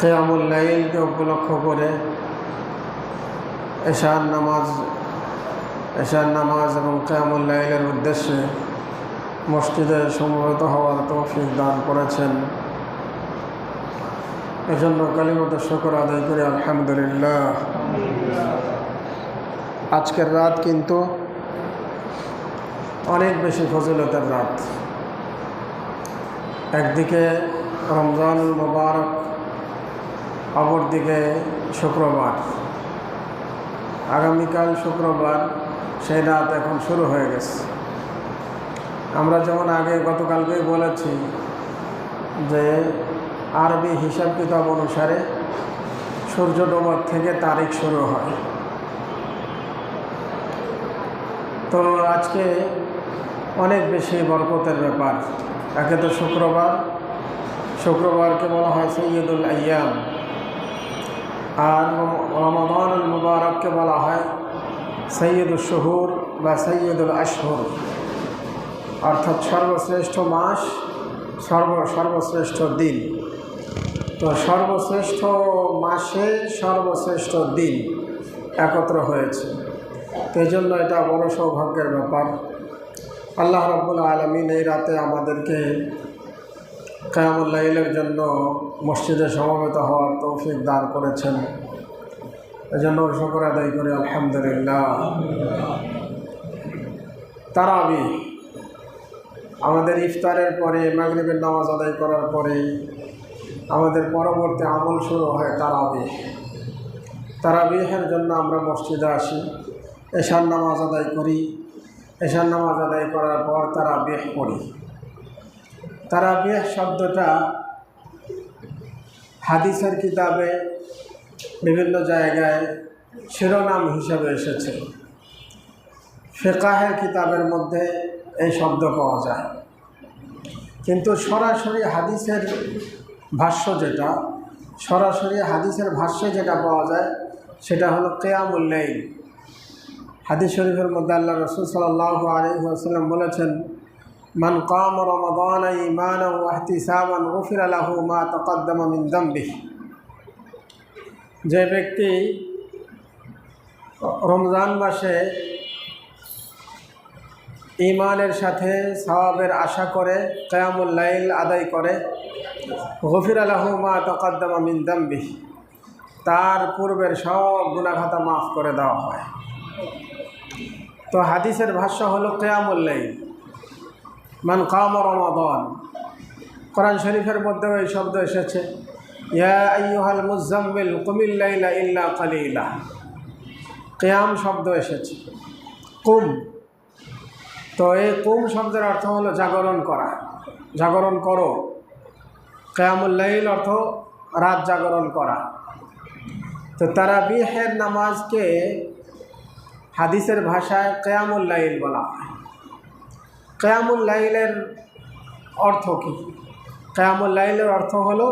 কেয়ামুল লাইলকে উপলক্ষ করে এশার নামাজ এশার নামাজ এবং কেয়ামুল লাইলের উদ্দেশ্যে মসজিদে সমবেত হওয়ার তৌফিক দান করেছেন। এজন্য কালিমত শকর আদায় করে, আলহামদুলিল্লাহ। আজকের রাত কিন্তু অনেক বেশি ফজিলতের রাত। একদিকে রমজান মোবারক অপরদিকে শুক্রবার। আগামীকাল শুক্রবার, সেই রাত এখন শুরু হয়ে গেছে। আমরা যেমন আগে গতকালকেই বলেছি যে, আরবি হিসাব কিতাব অনুসারে সূর্য ডোবার থেকে তারিখ শুরু হয়। তো আজকে অনেক বেশি বরকতের ব্যাপার। একে তো শুক্রবার, শুক্রবারকে বলা হয় সৈয়দুল আয়াম আর রমাদানুল মুবারককে বলা হয় সৈয়দুল শহুর বা সৈয়দুল আশহুর। অর্থাৎ সর্বশ্রেষ্ঠ মাস, সর্ব, সর্বশ্রেষ্ঠ দিন। তো সর্বশ্রেষ্ঠ মাসে সর্বশ্রেষ্ঠ দিন একত্র হয়েছে। এই জন্য এটা বড় সৌভাগ্যের ব্যাপার। আল্লাহ রব্বুল আলমিন এই রাতে আমাদেরকে কায়ামুল্লাইলের জন্য মসজিদে সমবেত হওয়ার তৌফিক দান করেছেন। এজন্য শকর আদায় করি, আলহামদুলিল্লাহ। তারাবি আমাদের ইফতারের পরে, মাগরিবের নামাজ আদায় করার পরে আমাদের পরবর্তী আমল শুরু হয় তারাবি। তারাবিহের জন্য আমরা মসজিদে আসি, এশার নামাজ আদায় করি। এশার নামাজ আদায় করার পর তারা বেহ পড়ি। তারা বেহ শব্দটা হাদিসের কিতাবে বিভিন্ন জায়গায় শিরোনাম হিসেবে এসেছে। ফেকাহের কিতাবের মধ্যে এই শব্দ পাওয়া যায়। কিন্তু সরাসরি হাদিসের ভাষ্য যেটা, সরাসরি হাদিসের ভাষ্যে যেটা পাওয়া যায়, সেটা হলো কেয়ামুল্লাইল হাদিস শরীফের মধ্যে আল্লাহ রসুল সাল্লাহ আলহিহাস্লাম বলেছেন মান কাম রমাদান ইমান ওয়াহতিসামান গফির আলাহু মা তকদ্দমা মিন দম্বি যে ব্যক্তি রমজান মাসে ইমানের সাথে সওয়াবের আশা করে, কয়ামুল লাইল আদায় করে, গফির আলাহু মা তকদ্দমা মিন দম্বি তার পূর্বের সব গুণাখাতা মাফ করে দেওয়া হয়। তো হাদিসের ভাষ্য হলো কেয়ামুল্লাই মান কাম রমাদন। কোরআন শরীফের মধ্যেও এই শব্দ এসেছে। মুজাম্মিল কুমিল্লাইলা ইল্লা কালিলা। কেয়াম শব্দ এসেছে। কুম। তো এই কুম শব্দের অর্থ হলো জাগরণ করা। জাগরণ করো। কেয়ামুল্লাইল অর্থ রাত জাগরণ করা। তো তারা বিহের নামাজকে হাদিসের ভাষায় কেয়ামুল লাইল বলা হয়। কেয়ামুল লাইলের অর্থ কী? কেয়ামুল লাইলের অর্থ হলো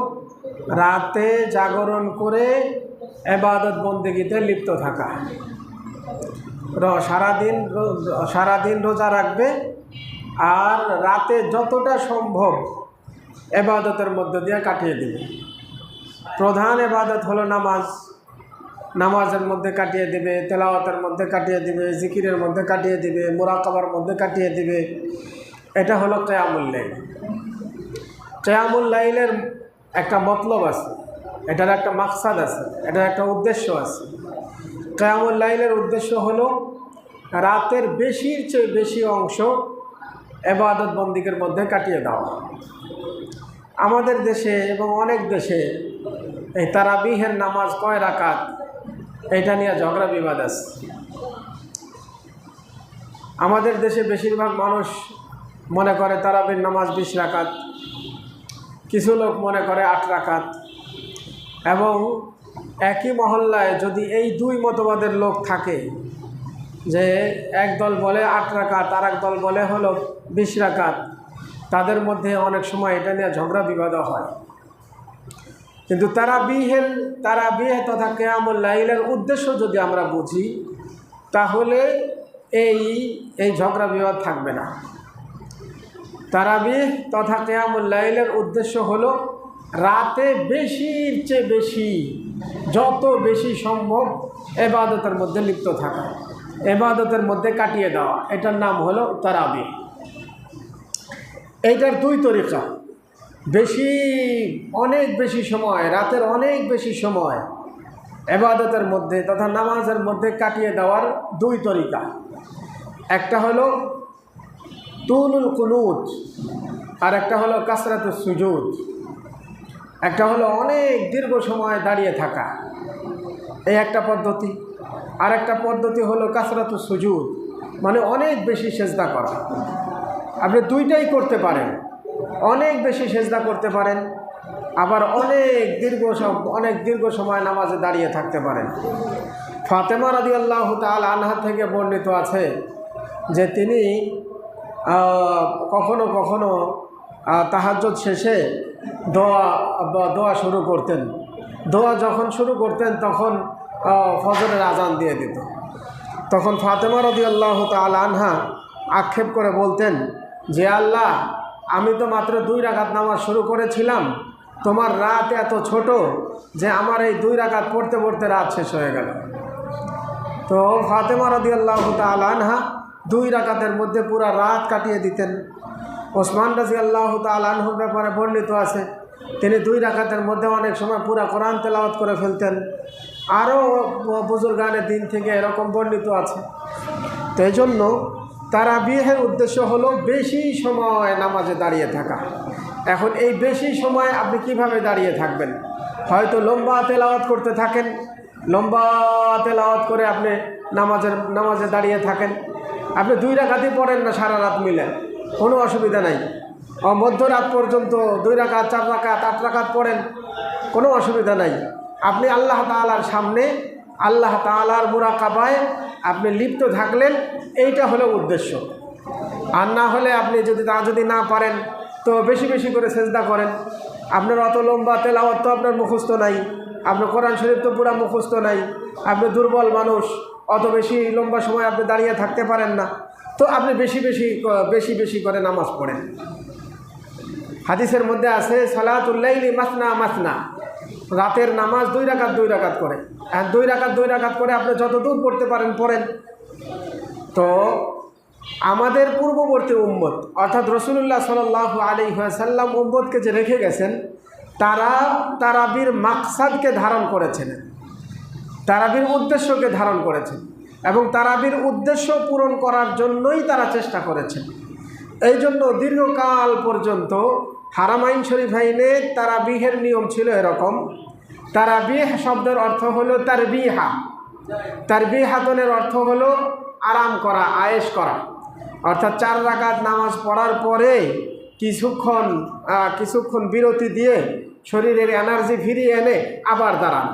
রাতে জাগরণ করে এবাদত বন্দিগিতে লিপ্ত থাকা। সারাদিন সারাদিন রোজা রাখবে আর রাতে যতটা সম্ভব এবাদতের মধ্য দিয়ে কাটিয়ে দেবে। প্রধান এবাদত হলো নামাজ। নামাজের মধ্যে কাটিয়ে দিবে, তেলাওয়াতের মধ্যে কাটিয়ে দিবে, জিকিরের মধ্যে কাটিয়ে দিবে, মোরাকাবার মধ্যে কাটিয়ে দিবে, এটা হলো কেয়ামুল্লাইল কেয়ামুল্লাইলের একটা মতলব আছে, এটার একটা মাকসাদ আছে, এটার একটা উদ্দেশ্য আছে। কেয়ামুল লাইলের উদ্দেশ্য হলো রাতের বেশির চেয়ে বেশি অংশ এবাদত বন্দিকের মধ্যে কাটিয়ে দেওয়া। আমাদের দেশে এবং অনেক দেশে এই তারাবিহের নামাজ কয় রাকাত? এটা নিয়ে ঝগড়া বিবাদ আছে। আমাদের দেশে বেশিরভাগ মানুষ মনে করে তারাবির নামাজ বিশ রাকাত, কিছু লোক মনে করে আট রাকাত। এবং একই মহল্লায় যদি এই দুই মতবাদের লোক থাকে যে এক দল বলে আট রাকাত আর এক দল বলে হলো বিশ রাকাত, তাদের মধ্যে অনেক সময় এটা নিয়ে ঝগড়া বিবাদও হয়। কিন্তু তারা বিহের তারা বিহে তথা কেয়ামুল লাইলের উদ্দেশ্য যদি আমরা বুঝি, তাহলে এই এই ঝগড়া বিবাদ থাকবে না। তারাবিহ তথা কেয়ামুল লাইলের উদ্দেশ্য হলো রাতে বেশির চেয়ে বেশি, যত বেশি সম্ভব এবাদতের মধ্যে লিপ্ত থাকা, এবাদতের মধ্যে কাটিয়ে দেওয়া। এটার নাম হলো তারাবি এইটার দুই তরিকা। বেশি, অনেক বেশি সময়, রাতের অনেক বেশি সময় এবাদতের মধ্যে তথা নামাজের মধ্যে কাটিয়ে দেওয়ার দুই তরিকা। একটা হলো তুলুল কুনুত আর একটা হলো কাসরাতুল সুজুদ। একটা হলো অনেক দীর্ঘ সময় দাঁড়িয়ে থাকা। এই একটা পদ্ধতি। আর একটা পদ্ধতি হলো কাসরাতুল সুজুদ মানে অনেক বেশি সেজদা করা। আপনি দুইটাই করতে পারেন। অনেক বেশি সেজদা করতে পারেন, আবার অনেক দীর্ঘ অনেক দীর্ঘ সময় নামাজে দাঁড়িয়ে থাকতে পারেন। ফাতেমা রাদি আল্লাহ তাল আনহা থেকে বর্ণিত আছে যে তিনি কখনো কখনো তাহাজ্জত শেষে দোয়া দোয়া শুরু করতেন। দোয়া যখন শুরু করতেন তখন ফজরের আজান দিয়ে দিত। তখন ফাতেমা রদি আল্লাহ তাল আনহা আক্ষেপ করে বলতেন, যে আল্লাহ আমি তো মাত্র দুই রাকাত নামাজ শুরু করেছিলাম। তোমার রাত এত ছোট যে আমার এই দুই রাকাত পড়তে পড়তে রাত শেষ হয়ে গেল। তো ফাতেমা রদি আল্লাহ তাল আনহা দুই রাকাতের মধ্যে পুরা রাত কাটিয়ে দিতেন। ওসমান রাজি আল্লাহ তাল আনহুর ব্যাপারে বর্ণিত আছে, তিনি দুই রাকাতের মধ্যে অনেক সময় পুরা কোরআন তেলাওয়াত করে ফেলতেন। আরও বুজুর্গানের দিন থেকে এরকম বর্ণিত আছে। তো এই জন্য তারা বিয়ের উদ্দেশ্য হলো বেশি সময় নামাজে দাঁড়িয়ে থাকা। এখন এই বেশি সময় আপনি কীভাবে দাঁড়িয়ে থাকবেন? হয়তো লম্বা তেলাওয়াত করতে থাকেন, লম্বা তেলাওয়াত করে আপনি নামাজের, নামাজে দাঁড়িয়ে থাকেন। আপনি দুই রাখাতেই পড়েন না সারা রাত মিলে। কোনো অসুবিধা নাই। মধ্যরাত পর্যন্ত দুই রাকাত, চার রাকাত, আট রাকাত পড়েন। কোনো অসুবিধা নাই। আপনি আল্লাহ তালার সামনে আল্লাহ তালার মুরাকাবায় আপনি লিপ্ত থাকলেন, এইটা হলো উদ্দেশ্য। আর না হলে আপনি যদি তা যদি না পারেন, তো বেশি বেশি করে চেষ্টা করেন। আপনার অত লম্বা তেলাওয়াত তো আপনার মুখস্থ নাই, আপনার কোরআন শরীফ তো পুরা মুখস্থ নাই, আপনি দুর্বল মানুষ, অত বেশি লম্বা সময় আপনি দাঁড়িয়ে থাকতে পারেন না। তো আপনি বেশি বেশি বেশি বেশি করে নামাজ পড়েন। হাদিসের মধ্যে আছে সালাতুল্লাইলি মাসনা মাসনা। রাতের নামাজ দুই রাকাত দুই রাকাত করে। আর দুই রাকাত দুই রাকাত করে আপনি যত দূর পড়তে পারেন, পড়েন। তো আমাদের পূর্ববর্তী উম্মত, অর্থাৎ রসুল্লাহ সাল আলী সাল্লাম উম্মতকে যে রেখে গেছেন, তারা তারাবির মাকসাদকে ধারণ করেছেন। তারাবির উদ্দেশ্যকে ধারণ করেছেন এবং তারাবির উদ্দেশ্য পূরণ করার জন্যই তারা চেষ্টা করেছেন। এই জন্য দীর্ঘকাল পর্যন্ত হারামাইন শরীফ আইনে তারা বিহের নিয়ম ছিল এরকম। তারাবিহ শব্দের অর্থ হলো তার বিহা তার বিহাতনের অর্থ হলো আরাম করা, আয়েশ করা। অর্থাৎ চার রাকাত নামাজ পড়ার পরে কিছুক্ষণ কিছুক্ষণ বিরতি দিয়ে শরীরের এনার্জি ফিরিয়ে এনে আবার দাঁড়ান।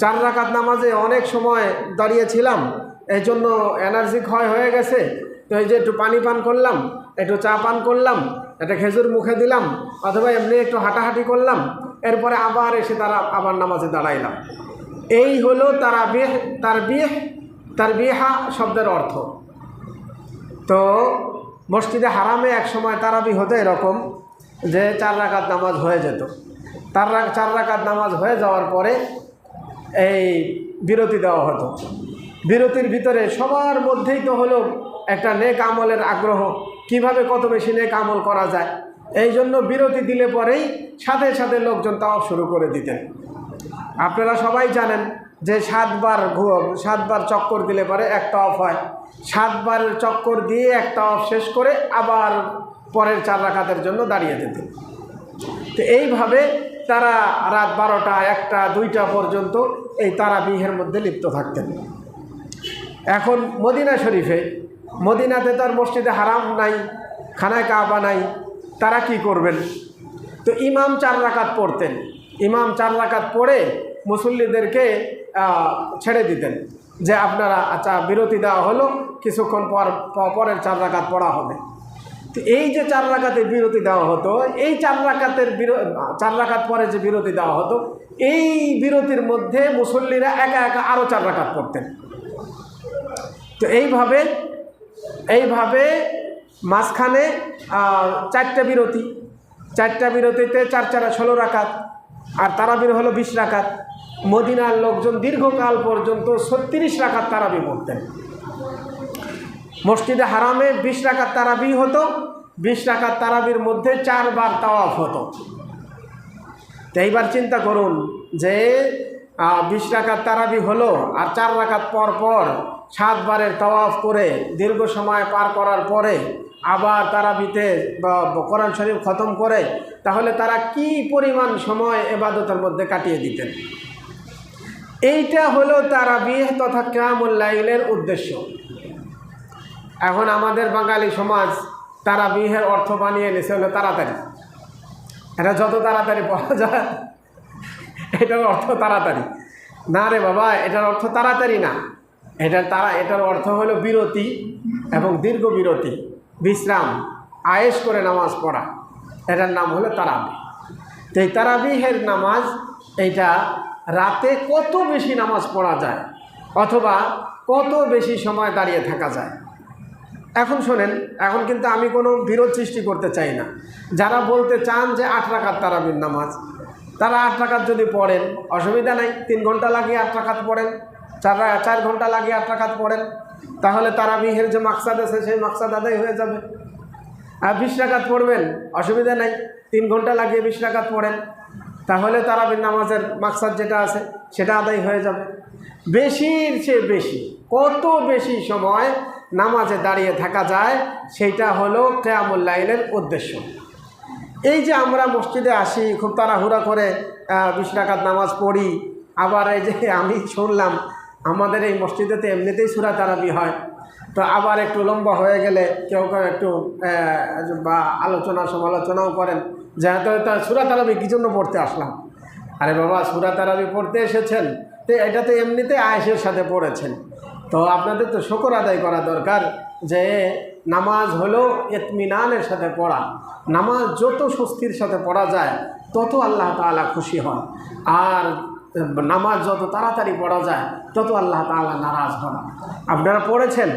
চার রাকাত নামাজে অনেক সময় দাঁড়িয়েছিলাম এই জন্য এনার্জি ক্ষয় হয়ে গেছে। তো এই যে একটু পানি পান করলাম, একটু চা পান করলাম একটা খেজুর মুখে দিলাম, অথবা এমনি একটু হাঁটাহাঁটি করলাম, এরপরে আবার এসে তারা আবার নামাজে দাঁড়াইলাম। এই হলো তারা বিহ তার বিহ তার বিহা শব্দের অর্থ। তো মসজিদে হারামে এক সময় তারাবি হতো এরকম যে চার রাকাত নামাজ হয়ে যেত। তার চার রাকাত নামাজ হয়ে যাওয়ার পরে এই বিরতি দেওয়া হতো। বিরতির ভিতরে সবার মধ্যেই তো হলো একটা নেক আমলের আগ্রহ। কীভাবে কত বেশি নেক আমল করা যায়? এই জন্য বিরতি দিলে পরেই সাথে সাথে লোকজন তাও শুরু করে দিতেন। আপনারা সবাই জানেন যে সাতবার সাতবার চক্কর দিলে পরে একটা অফ হয়। সাতবার চক্কর দিয়ে একটা অফ শেষ করে আবার পরের চার রাখাতের জন্য দাঁড়িয়ে যেত তো এইভাবে তারা রাত বারোটা, একটা, দুইটা পর্যন্ত এই তারা বিহের মধ্যে লিপ্ত থাকতেন। এখন মদিনা শরীফে মদিনাতে তো আর মসজিদে হারাম নাই, খানায় কাবা নাই, তারা কি করবেন? তো ইমাম চার রাকাত পড়তেন। ইমাম চার রাকাত পড়ে মুসল্লিদেরকে ছেড়ে দিতেন যে আপনারা আচ্ছা বিরতি দেওয়া হলো, কিছুক্ষণ পর পরের চার রাকাত পড়া হবে। তো এই যে চার রাকাতে বিরতি দেওয়া হতো, এই চার রাকাতের চার রাকাত পরে যে বিরতি দেওয়া হতো, এই বিরতির মধ্যে মুসল্লিরা একা একা আরও চার রাকাত পড়তেন। তো এইভাবে এইভাবে মাঝখানে চারটা বিরতি। চারটা বিরতিতে চার চারা ষোলো রাকাত, আর তারাবির হলো বিশ রাকাত। মদিনার লোকজন দীর্ঘকাল পর্যন্ত ছত্রিশ রাকাত তারাবি পড়তেন। মসজিদে হারামে বিশ রাকাত তারাবি হতো, বিশ রাকাত তারাবির মধ্যে চারবার তাওয়াফ হতো। তো এইবার চিন্তা করুন যে বিশ রাকাত তারাবি হলো আর চার রাকাত পর পর সাতবারের তওয়াফ করে দীর্ঘ সময় পার করার পরে আবার তারা বিতে কোরআন শরীফ খতম করে, তাহলে তারা কি পরিমাণ সময় এবাদতের মধ্যে কাটিয়ে দিতেন? এইটা হলো তারাবিহ তথা কেয়ামুল্লাইলের উদ্দেশ্য। এখন আমাদের বাঙালি সমাজ তারাবিহের অর্থ বানিয়ে নিছে হলো তাড়াতাড়ি। এটা যত তাড়াতাড়ি পড়া যায়, এটার অর্থ তাড়াতাড়ি। না রে বাবা, এটার অর্থ তাড়াতাড়ি না। এটার তারা, এটার অর্থ হলো বিরতি এবং দীর্ঘ বিরতি, বিশ্রাম আয়েস করে নামাজ পড়া। এটার নাম হলো তারাবি। তো এই তারাবিহের নামাজ, এইটা রাতে কত বেশি নামাজ পড়া যায় অথবা কত বেশি সময় দাঁড়িয়ে থাকা যায়? এখন শোনেন, এখন কিন্তু আমি কোনো বিরোধ সৃষ্টি করতে চাই না। যারা বলতে চান যে আট রাকাত তারাবির নামাজ, তারা আট রাকাত যদি পড়েন, অসুবিধা নাই, তিন ঘণ্টা লাগিয়ে আট রাকাত পড়েন। চার চার ঘণ্টা লাগিয়ে আট রাকাত পড়েন। তাহলে তারাবিহের যে মাকসাদ আছে, সেই মাকসাদ আদায় হয়ে যাবে। আর বিশ রাকাত পড়বেন, অসুবিধা নাই। তিন ঘণ্টা লাগিয়ে বিশ রাকাত পড়েন। তাহলে তারাবির নামাজের মাকসাদ যেটা আছে, সেটা আদায় হয়ে যাবে। বেশির চেয়ে বেশি, কত বেশি সময় নামাজে দাঁড়িয়ে থাকা যায় সেইটা হলো কেয়ামুল্লাইলের উদ্দেশ্য। এই যে আমরা মসজিদে আসি, খুব তাড়াহুড়া করে বিশ রাকাত নামাজ পড়ি, আবার এই যে আমি শুনলাম আমাদের এই মসজিদেতে এমনিতেই সুরা তারাবি হয়। তো আবার একটু লম্বা হয়ে গেলে কেউ কেউ একটু বা আলোচনা সমালোচনাও করেন। যে হয়তো তা সুরা তারাবি কী জন্য পড়তে আসলাম? আরে বাবা সুরা তারাবি পড়তে এসেছেন? তো এটা তো এমনিতে আয়েসের সাথে পড়েছেন। তো আপনাদের তো শকর আদায় করা দরকার যে নামাজ হলো এতমিনানের সাথে পড়া। নামাজ যত স্বস্তির সাথে পড়া যায়, তত আল্লাহ তাআলা খুশি হন। আর নামাজ যত তাড়াতাড়ি পড়া যায়, তত আল্লাহ তাআলা নারাজ হন। আপনারা পড়েছেন?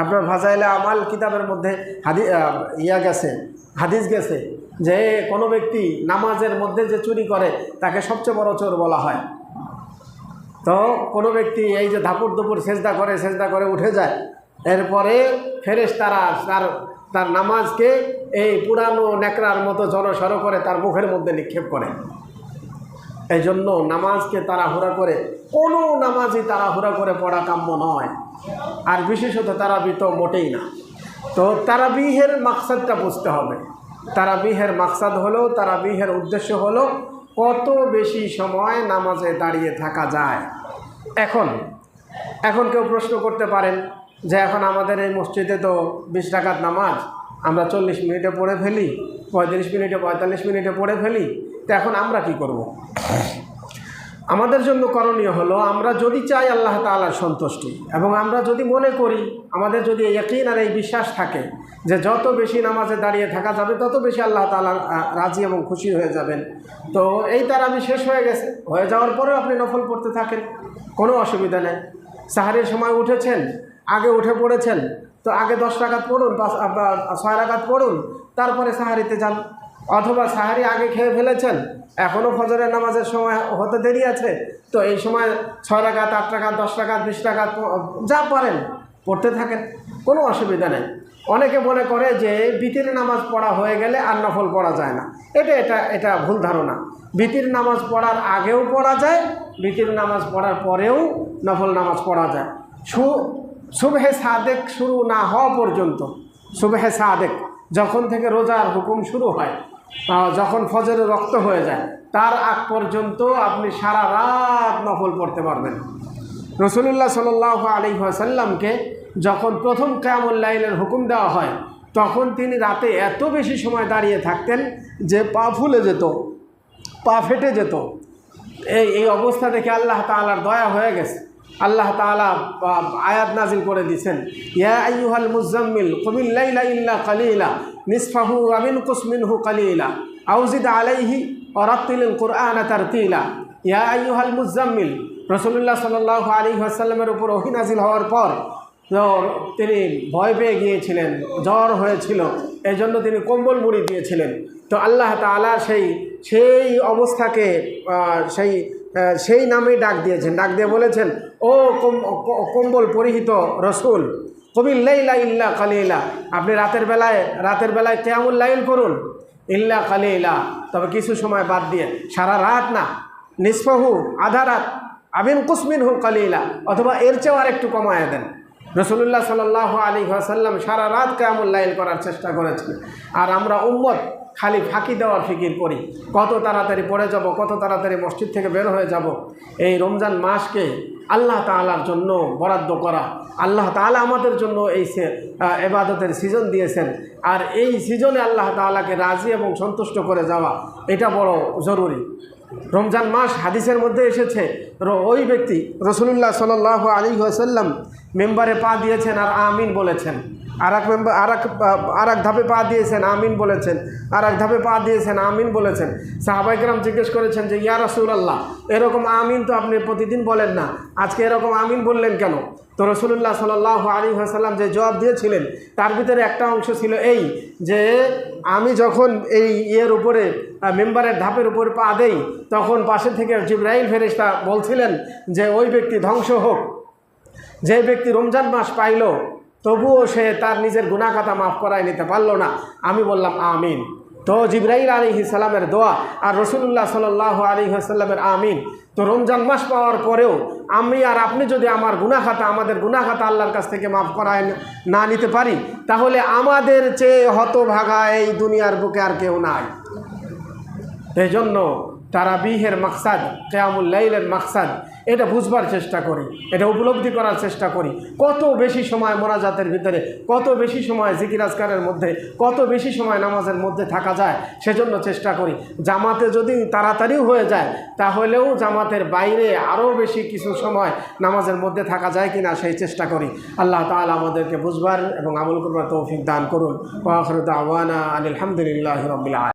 আপনার ভাজাইলে আমাল কিতাবের মধ্যে হাদি ইয়া গেছে, হাদিস গেছে যে কোনো ব্যক্তি নামাজের মধ্যে যে চুরি করে, তাকে সবচেয়ে বড় চোর বলা হয়। তো কোনো ব্যক্তি এই যে ধাপুর দুপুর সেজদা করে সেজদা করে উঠে যায়, এরপরে ফেরেস তারা, তার তার নামাজকে এই পুরানো ন্যাকড়ার মতো জনসর করে তার মুখের মধ্যে নিক্ষেপ করে। এই জন্য নামাজকে তাড়াহুড়া করে, কোনো নামাজই তাড়াহুড়া করে পড়া কাম্য নয়। আর বিশেষত তারাবি তো মোটেই না। তো তারাবিহের মাকসাদটা বুঝতে হবে। তারাবিহের মাকসাদ হলো, তারাবিহের উদ্দেশ্য হলো কত বেশি সময় নামাজে দাঁড়িয়ে থাকা যায়। এখন এখন কেউ প্রশ্ন করতে পারেন যে এখন আমাদের এই মসজিদে তো বিশ টাকার নামাজ, আমরা চল্লিশ মিনিটে পড়ে ফেলি, পঁয়ত্রিশ মিনিটে, পঁয়তাল্লিশ মিনিটে পড়ে ফেলি তো এখন আমরা কি করব। আমাদের জন্য করণীয় হলো, আমরা যদি চাই আল্লাহ তাআলার সন্তুষ্টি এবং আমরা যদি মনে করি, আমাদের যদি এই একইন আর এই বিশ্বাস থাকে যে যত বেশি নামাজে দাঁড়িয়ে থাকা যাবে, তত বেশি আল্লাহ তালা রাজি এবং খুশি হয়ে যাবেন। তো এই তারাবি শেষ হয়ে গেছে। হয়ে যাওয়ার পরেও আপনি নফল পড়তে থাকেন, কোনো অসুবিধা নেই। সাহারির সময় উঠেছেন, আগে উঠে পড়েছেন, তো আগে দশ টাকাত পড়ুন ছয় টাকাত পড়ুন, তারপরে সাহারিতে যান। অথবা সাহারি আগে খেয়ে ফেলেছেন? এখনও ফজরের নামাজের সময় হতে দেরি আছে? তো এই সময় ছয় টাকা আট টাকা দশ টাকা বিশ টাকা যা পারেন, পড়তে থাকেন। কোনো অসুবিধা নেই। অনেকে মনে করে যে বিতির নামাজ পড়া হয়ে গেলে আর নফল পড়া যায় না। এটা এটা এটা ভুল ধারণা। বিতির নামাজ পড়ার আগেও পড়া যায়, বিতির নামাজ পড়ার পরেও নফল নামাজ পড়া যায়। সু, সুবহে সাদেক শুরু না হওয়া পর্যন্ত, সুবহে সাদেক, যখন থেকে রোজার হুকুম শুরু হয় যখন ফজরে রক্ত হয়ে যায়, তার আগ পর্যন্ত আপনি সারা রাত নফল পড়তে পারবেন। রসুলুল্লাহ সাল আলী সাল্লামকে যখন প্রথম কেয়ামুল্লাইলের হুকুম দেওয়া হয়, তখন তিনি রাতে এত বেশি সময় দাঁড়িয়ে থাকতেন যে পা ফুলে যেত, পা ফেটে যেত। এই এই অবস্থা দেখে আল্লাহ তাআলার দয়া হয়ে গেছে। আল্লাহ আহ, আয়াত নাজিল করে দিয়েছেন ইয়া আইয়ুহাল মুজাম্মিল কুমিল লাইলা ইল্লা কালিলা নিসফাহু আমিন কুসমিনহু কালিলা আউজিদ আলাইহি অরাত্তিলিল কুরআন তারতিলা। ইয়া আইয়ুহাল মুজাম্মিল রসুল্লাহ সাল্লাহ আলী আসাল্লামের উপর ওহি নাজিল হওয়ার পর তিনি ভয় পেয়ে গিয়েছিলেন জ্বর হয়েছিল এই জন্য তিনি কম্বল মুড়ি দিয়েছিলেন। তো আল্লাহ তাআলা সেই সেই অবস্থাকে সেই সেই নামেই ডাক দিয়েছেন। ডাক দিয়ে বলেছেন, ও কম্বল পরিহিত রসুল, কবির লাইলা ইল্লা কালিলা, আপনি রাতের বেলায় রাতের বেলায় কেমন লাইল করুন। ইল্লা কালিলা, তবে কিছু সময় বাদ দিয়ে, সারা রাত না নিষ্পহু আধা রাত, আবিন কুসমিন হু কালিলা, অথবা এর চেয়েও আরেকটু কমায় দেন। রসুল্লাহ সাল আলী সাল্লাম সারা রাত কেমন লাইল করার চেষ্টা করেছেন আর আমরা উম্মত খালি ফাঁকি দেওয়ার ফিকির করি। কত তাড়াতাড়ি পড়ে যাব, কত তাড়াতাড়ি মসজিদ থেকে বের হয়ে যাব। এই রমজান মাসকে আল্লাহ তাআলার জন্য বরাদ্দ করা। আল্লাহ তাআলা আমাদের জন্য এই এবাদতের সিজন দিয়েছেন। আর এই সিজনে আল্লাহ তাআলাকে রাজি এবং সন্তুষ্ট করে যাওয়া, এটা বড় জরুরি। রমজান মাস হাদিসের মধ্যে এসেছে ওই ব্যক্তি রসুল্লাহ সাল আলী আসাল্লাম মেম্বারে পা দিয়েছেন আর আমিন বলেছেন। আর এক মেম্বার আর এক আর এক ধাপে পা দিয়েছেন, আমিন বলেছেন। আর এক ধাপে পা দিয়েছেন, আমিন বলেছেন। সাহাবাইকরাম জিজ্ঞেস করেছেন যে, ইয়া রসুল আল্লাহ এরকম আমিন তো আপনি প্রতিদিন বলেন না। আজকে এরকম আমিন বললেন কেন? তো রসুল্লাহ সাল আলী হাসাল্লাম যে জবাব দিয়েছিলেন, তার ভিতরে একটা অংশ ছিল এই যে আমি যখন এই ইয়ের উপরে মেম্বারের ধাপের উপর পা দেই, তখন পাশে থেকে জিব্রাইল ফেরেশতা বলছিলেন যে ওই ব্যক্তি ধ্বংস হোক, যে ব্যক্তি রমজান মাস পাইল, তবুও সে তার নিজের গুণাখাতা মাফ করায় নিতে পারল না। আমি বললাম, আমিন। তো জিব্রাইল আলী সালামের দোয়া আর রসুল্লাহ সাল আলী সাল্লামের আমিন। তো রমজান মাস পাওয়ার পরেও আমি আর আপনি যদি আমার গুণাখাতা আমাদের গুণাখাতা আল্লাহর কাছ থেকে মাফ করায় না নিতে পারি, তাহলে আমাদের চেয়ে হতভাগা এই দুনিয়ার বুকে আর কেউ নাই। এই জন্য তারাবিহের মাকসাদ, কেয়ামুল লাইলের মাকসাদ এটা বুঝবার চেষ্টা করি, এটা উপলব্ধি করার চেষ্টা করি। কত বেশি সময় মোনাজাতের ভিতরে, কত বেশি সময় জিকির আজকারের মধ্যে, কত বেশি সময় নামাজের মধ্যে থাকা যায়, সেজন্য চেষ্টা করি। জামাতে যদি তাড়াতাড়িও হয়ে যায়, তাহলেও জামাতের বাইরে আরও বেশি কিছু সময় নামাজের মধ্যে থাকা যায় কিনা সেই চেষ্টা করি। আল্লাহ তাআলা আমাদেরকে বুঝবার এবং আমল করবার তৌফিক দান করুন। আলহামদুলিল্লাহ রবিল